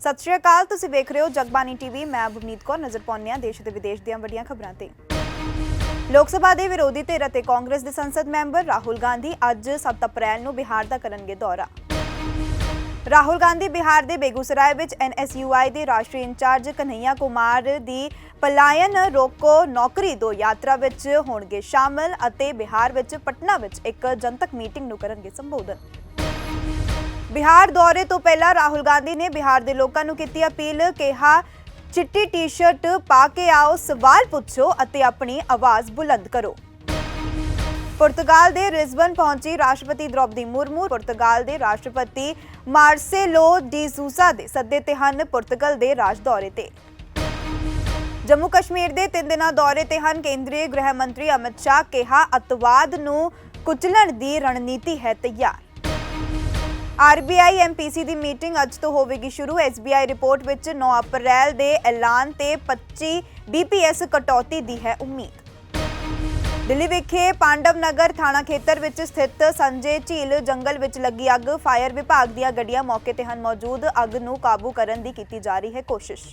ਸਤਿ ਸ਼੍ਰੀ ਅਕਾਲ, ਤੁਸੀਂ ਵੇਖ ਰਹੇ ਹੋ ਜਗਬਾਨੀ ਟੀਵੀ। ਮੈਂ ਬਵਨੀਤ ਕੌਰ, ਨਜ਼ਰ ਪਾਉਂਦੇ ਹਾਂ ਦੇਸ਼ ਤੇ ਵਿਦੇਸ਼ ਦੀਆਂ ਵੱਡੀਆਂ ਖਬਰਾਂ ਤੇ। ਲੋਕ ਸਭਾ ਦੇ ਵਿਰੋਧੀ ਧਿਰ ਅਤੇ ਕਾਂਗਰਸ ਦੇ ਸੰਸਦ ਮੈਂਬਰ ਰਾਹੁਲ ਗਾਂਧੀ ਅੱਜ 7 ਅਪ੍ਰੈਲ ਨੂੰ ਬਿਹਾਰ ਦਾ ਕਰਨਗੇ ਦੌਰਾ। ਰਾਹੁਲ ਗਾਂਧੀ ਬਿਹਾਰ ਦੇ ਬੇਗੂਸਰਾਏ ਵਿੱਚ ਐਨਐਸਯੂਆਈ ਦੇ ਰਾਸ਼ਟਰੀ ਇੰਚਾਰਜ ਕਨਈਆ ਕੁਮਾਰ ਦੀ ਪਲਾਇਨ ਰੋਕੋ ਨੌਕਰੀ ਦੋ ਯਾਤਰਾ ਵਿੱਚ ਹੋਣਗੇ ਸ਼ਾਮਲ ਅਤੇ ਬਿਹਾਰ ਵਿੱਚ ਪਟਨਾ ਵਿੱਚ ਇੱਕ ਜਨਤਕ ਮੀਟਿੰਗ ਨੂੰ ਕਰਨਗੇ ਸੰਬੋਧਨ। ਬਿਹਾਰ ਦੌਰੇ ਤੋਂ ਪਹਿਲਾਂ ਰਾਹੁਲ ਗਾਂਧੀ ਨੇ ਬਿਹਾਰ ਦੇ ਲੋਕਾਂ ਨੂੰ ਕੀਤੀ ਅਪੀਲ, ਕਿਹਾ, ਚਿੱਟੀ ਟੀ-ਸ਼ਰਟ ਪਾ ਕੇ ਆਓ, ਸਵਾਲ ਪੁੱਛੋ ਅਤੇ ਆਪਣੀ ਆਵਾਜ਼ ਬੁਲੰਦ ਕਰੋ। ਪੁਰਤਗਾਲ ਦੇ ਰਿਸਬਨ ਪਹੁੰਚੀ ਰਾਸ਼ਟਰਪਤੀ ਦ੍ਰੌਪਦੀ ਮੁਰਮੂ। ਪੁਰਤਗਾਲ ਦੇ ਰਾਸ਼ਟਰਪਤੀ ਮਾਰਸੇਲੋ ਡੀ ਸੂਸਾ ਦੇ ਸੱਦੇ ਤੇ ਹਨ ਪੁਰਤਗਾਲ ਦੇ ਰਾਜ ਦੌਰੇ ਤੇ। ਜੰਮੂ ਕਸ਼ਮੀਰ ਦੇ ਤਿੰਨ ਦਿਨਾਂ ਦੌਰੇ ਤੇ ਹਨ ਕੇਂਦਰੀ ਗ੍ਰਹਿ ਮੰਤਰੀ ਅਮਿਤ ਸ਼ਾਹ, ਕਿਹਾ, ਅਤਵਾਦ ਨੂੰ ਕੁਚਲਣ ਦੀ ਰਣਨੀਤੀ ਹੈ ਤਿਆਰ। ਆਰਬੀਆਈ ਐਮਪੀਸੀ ਦੀ ਮੀਟਿੰਗ ਅੱਜ ਤੋਂ ਹੋਵੇਗੀ ਸ਼ੁਰੂ। ਐਸਬੀਆਈ ਰਿਪੋਰਟ ਵਿੱਚ 9 ਅਪ੍ਰੈਲ ਦੇ ਐਲਾਨ ਤੇ 25 ਬੀਪੀਐਸ ਕਟੌਤੀ ਦੀ ਹੈ ਉਮੀਦ। ਦਿੱਲੀ ਵਿਖੇ ਪਾਂਡਵ ਨਗਰ ਥਾਣਾ ਖੇਤਰ ਵਿੱਚ ਸਥਿਤ ਸੰਜੇ ਝੀਲ ਜੰਗਲ ਵਿੱਚ ਲੱਗੀ ਅੱਗ। ਫਾਇਰ ਵਿਭਾਗ ਦੀਆਂ ਗੱਡੀਆਂ ਮੌਕੇ ਤੇ ਹਨ ਮੌਜੂਦ। ਅੱਗ ਨੂੰ ਕਾਬੂ ਕਰਨ ਦੀ ਕੀਤੀ ਜਾ ਰਹੀ ਹੈ ਕੋਸ਼ਿਸ਼।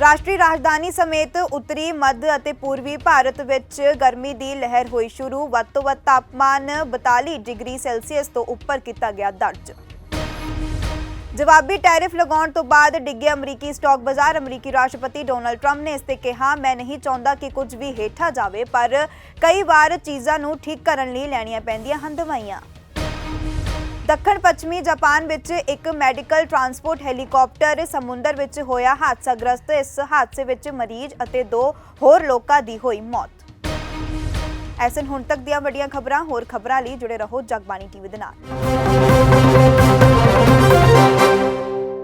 ਰਾਸ਼ਟਰੀ ਰਾਜਧਾਨੀ ਸਮੇਤ ਉੱਤਰੀ, ਮੱਧ ਅਤੇ ਪੂਰਬੀ ਭਾਰਤ ਵਿੱਚ ਗਰਮੀ ਦੀ ਲਹਿਰ ਹੋਈ ਸ਼ੁਰੂ। ਵੱਧ ਤੋਂ ਵੱਧ ਤਾਪਮਾਨ 42 ਡਿਗਰੀ ਸੈਲਸੀਅਸ ਤੋਂ ਉੱਪਰ ਕੀਤਾ ਗਿਆ ਦਰਜ। ਜਵਾਬੀ ਟੈਰਿਫ ਲਗਾਉਣ ਤੋਂ ਬਾਅਦ ਡਿੱਗੇ ਅਮਰੀਕੀ ਸਟਾਕ ਬਾਜ਼ਾਰ। ਅਮਰੀਕੀ ਰਾਸ਼ਟਰਪਤੀ ਡੋਨਲਡ ਟਰੰਪ ਨੇ ਇਸ ਤੇ ਕਿਹਾ, ਮੈਂ ਨਹੀਂ ਚਾਹੁੰਦਾ ਕਿ ਕੁਝ ਵੀ ਹੇਠਾਂ ਜਾਵੇ, ਪਰ ਕਈ ਵਾਰ ਚੀਜ਼ਾਂ ਨੂੰ ਠੀਕ ਕਰਨ ਲਈ ਲੈਣੀਆਂ ਪੈਂਦੀਆਂ ਹਨ, ਦਵਾਈਆਂ। ਦੱਖਣ ਪੱਛਮੀ ਜਾਪਾਨ ਵਿੱਚ ਇੱਕ ਮੈਡੀਕਲ ਟਰਾਂਸਪੋਰਟ ਹੈਲੀਕਾਪਟਰ ਸਮੁੰਦਰ ਵਿੱਚ ਹੋਇਆ ਹਾਦਸਾਗ੍ਰਸਤ। ਇਸ ਹਾਦਸੇ ਵਿੱਚ ਮਰੀਜ਼ ਅਤੇ ਦੋ ਹੋਰ ਲੋਕਾਂ ਦੀ ਹੋਈ ਮੌਤ। ਐਸਨ ਹੁਣ ਤੱਕ ਦੀਆਂ ਵੱਡੀਆਂ ਖਬਰਾਂ, ਹੋਰ ਖਬਰਾਂ ਲਈ ਜੁੜੇ ਰਹੋ ਜਗਬਾਣੀ ਟੀਵੀ ਦੇ ਨਾਲ।